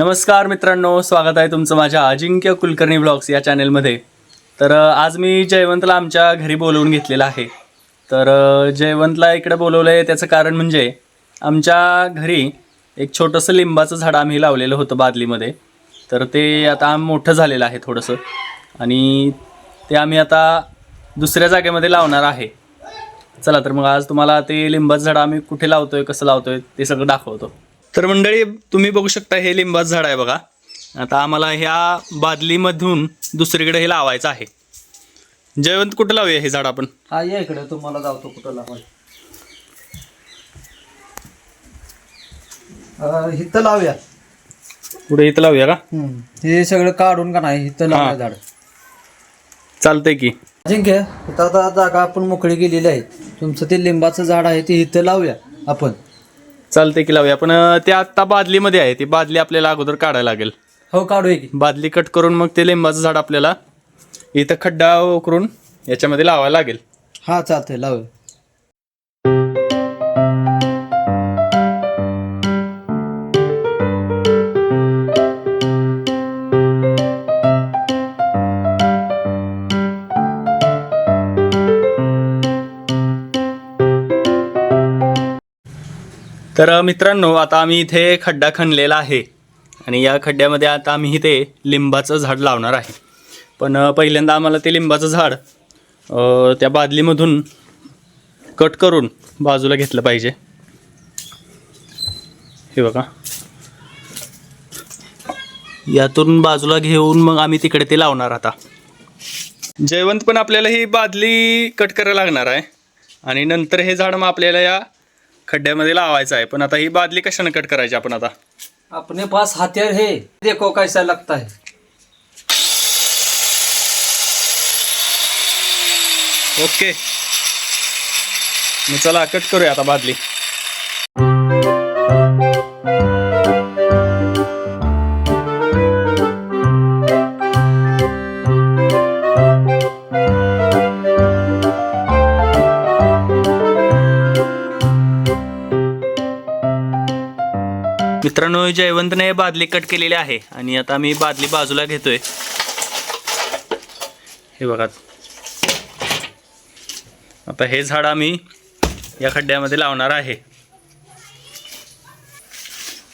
नमस्कार मित्रांनो स्वागत आहे तुमचं माझ्या अजिंक्य कुलकर्णी ब्लॉग्स या चॅनेलमध्ये. तर आज मी जयवंतला आमच्या घरी बोलवून घेतलेलं आहे. तर जयवंतला इकडे बोलवलं आहे त्याचं कारण म्हणजे आमच्या घरी एक छोटंसं लिंबाचं झाड आम्ही लावलेलं होतं बादलीमध्ये. तर ते आता मोठं झालेलं आहे थोडंसं. आणि ते आम्ही आता दुसऱ्या जागेमध्ये लावणार आहे. चला तर मग आज तुम्हाला ते लिंबाचं झाड आम्ही कुठे लावतोय कसं लावतोय ते सगळं दाखवतो. तर मंडळी तुम्ही बघू शकता हे लिंबाचं झाड आहे बघा. आता आम्हाला ह्या बादलीमधून दुसरीकडे हे लावायचं आहे. जयवंत कुठं लावूया हे झाड आपण? हा या इकडे. तुम्हाला जावतो कुठं लावाय इथं लावूया. पुढे इथं लावूया का? हे सगळं काढून का नाही? इथं लावूया. झाड. चालतंय की. अजिंक्य इथं आता जागा आपण मोकळी केलेली आहे. तुमचं ते लिंबाचं झाड आहे ते इथं लावूया आपण. चालतंय की लावूया. पण अं, ते आत्ता बादलीमध्ये आहे. ती बादली आपल्याला अगोदर काढायला लागेल. हो काढूया की. बादली कट करून मग ते लिंबाचं झाड आपल्याला इथं खड्डा करून याच्यामध्ये लावायला लागेल. हा चालतंय. लावूया. तर मित्रांनो आता आम्ही इथे खड्डा खणलेला आहे. आणि या खड्ड्यामध्ये आता आम्ही इथे लिंबाचं झाड लावणार आहे. पण पहिल्यांदा आम्हाला ते लिंबाचं झाड त्या बादलीमधून कट करून बाजूला घेतलं पाहिजे. हे बघा. यातून बाजूला घेऊन मग आम्ही तिकडे ते लावणार आता. जयवंत पण आपल्याला ही बादली कट करायला लागणार आहे. आणि नंतर हे झाड मग आपल्याला या खड्ड्यामध्ये लावायचं आहे. पण आता ही बादली कशाने कट करायची आपण आता? अपने पास हथियार है. देखो कैसा लगता है. ओके. मग चला कट करूया आता बादली. मित्रांनो जयवंतने बादली कट केलेली आहे आणि आता मी बादली बाजूला घेतोय. हे बघा. आता हे झाड आम्ही या खड्ड्यामध्ये लावणार आहे.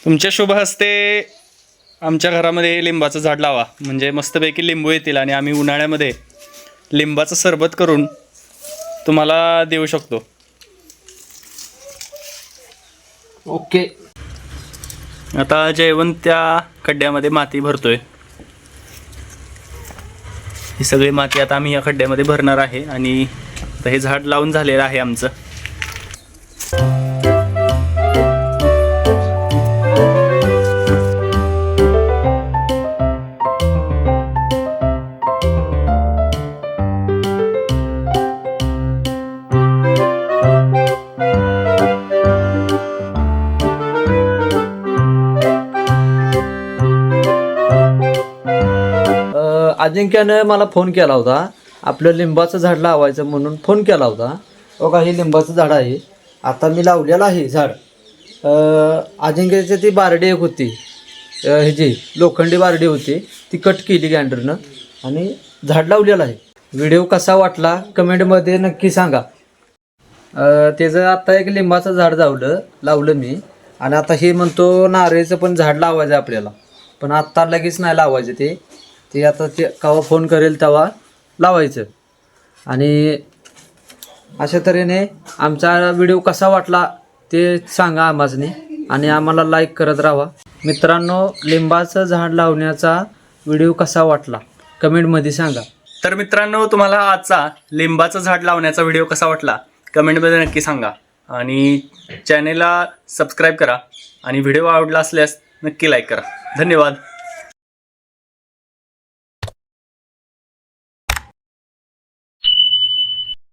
तुमच्या शुभ हस्ते आमच्या घरामध्ये लिंबाचं झाड लावा. म्हणजे मस्तपैकी लिंबू येतील आणि आम्ही उन्हाळ्यामध्ये लिंबाचं सरबत करून तुम्हाला देऊ शकतो. ओके. आता जेवण त्या खड्ड्यामध्ये माती भरतोय. ही सगळी माती आता आम्ही या खड्ड्यामध्ये भरणार आहे आणि आता हे झाड लावून झालेलं आहे आमचं. अजिंक्यानं मला फोन केला होता. आपलं लिंबाचं झाड लावायचं म्हणून फोन केला होता. बघा हे लिंबाचं झाड आहे. आता मी लावलेलं आहे झाड. अजिंक्याची ती बारडी एक होती. ह्याची लोखंडी बारडी होती ती कट केली गँडरनं आणि झाड लावलेलं आहे. व्हिडिओ कसा वाटला कमेंटमध्ये नक्की सांगा. त्याचं आत्ता एक लिंबाचं झाड लावलं लावलं मी. आणि आता हे म्हणतो नारळीचं पण झाड लावायचं आहे आपल्याला. पण आत्ता लगेच नाही लावायचं ते. ते आता ते केव्हा फोन करेल तेव्हा लावायचं. आणि अशा तऱ्हेने आमचा व्हिडिओ कसा वाटला ते सांगा आम्हाजने आणि आम्हाला लाईक करत राहा. मित्रांनो लिंबाचं झाड लावण्याचा व्हिडिओ कसा वाटला? कमेंटमध्ये सांगा. तर मित्रांनो तुम्हाला आजचा लिंबाचं झाड लावण्याचा व्हिडिओ कसा वाटला? कमेंटमध्ये नक्की सांगा. आणि चॅनेलला सबस्क्राईब करा. आणि व्हिडिओ आवडला असल्यास नक्की लाईक करा. धन्यवाद.